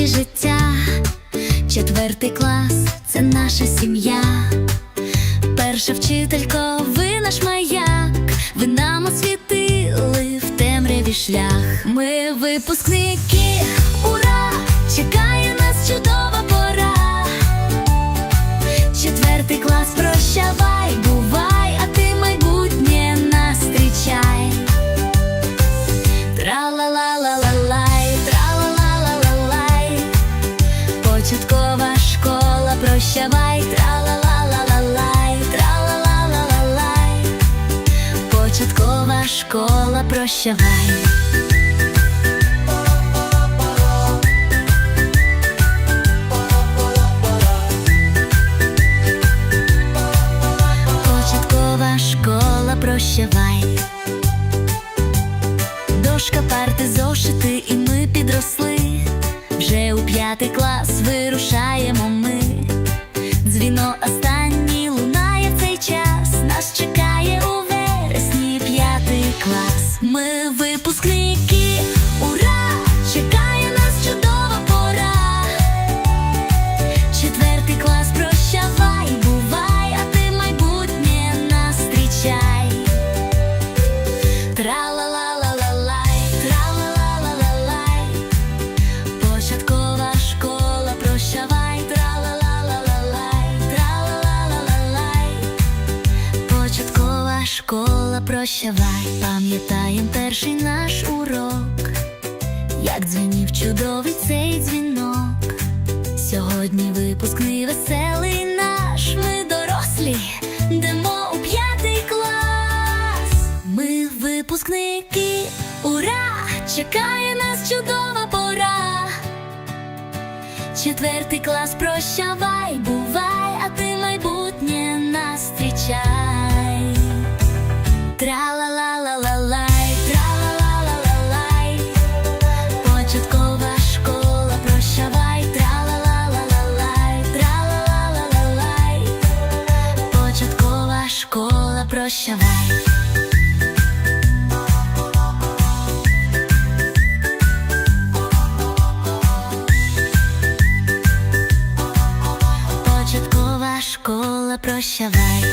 радості життя, четвертий клас це наша сім'я, перша вчителько, ви наш маяк, ви нам освітили в темряві шлях. Ми випускники, ура! Чекає нас чудова пора. Четвертий клас про. Школа, прощавай, тра-ла-ла-ла-ла-лай, тра-ла-ла-ла-ла-лай Початкова школа, прощавай. Початкова школа, прощавай. Дошка, парти, зошити, і ми підросли. Вже у п'ятий клас школа, прощавай, пам'ятаєм перший наш урок, як дзвенів чудовий цей дзвінок. Сьогодні випускний веселий наш, ми дорослі, йдемо у п'ятий клас. Ми випускники, ура! Чекає нас чудова пора. Четвертий клас, прощавай, бувай, прощавай. Початкова школа, прощавай.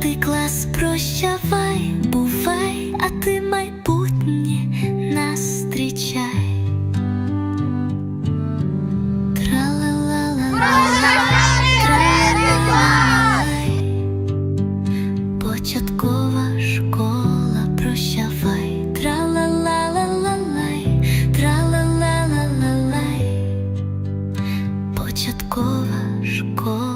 П'ятий клас прощавай, бувай, а ти майбутнє нас зустрічай. Початкова школа прощавай, тралалалай, тралалалай, початкова школа.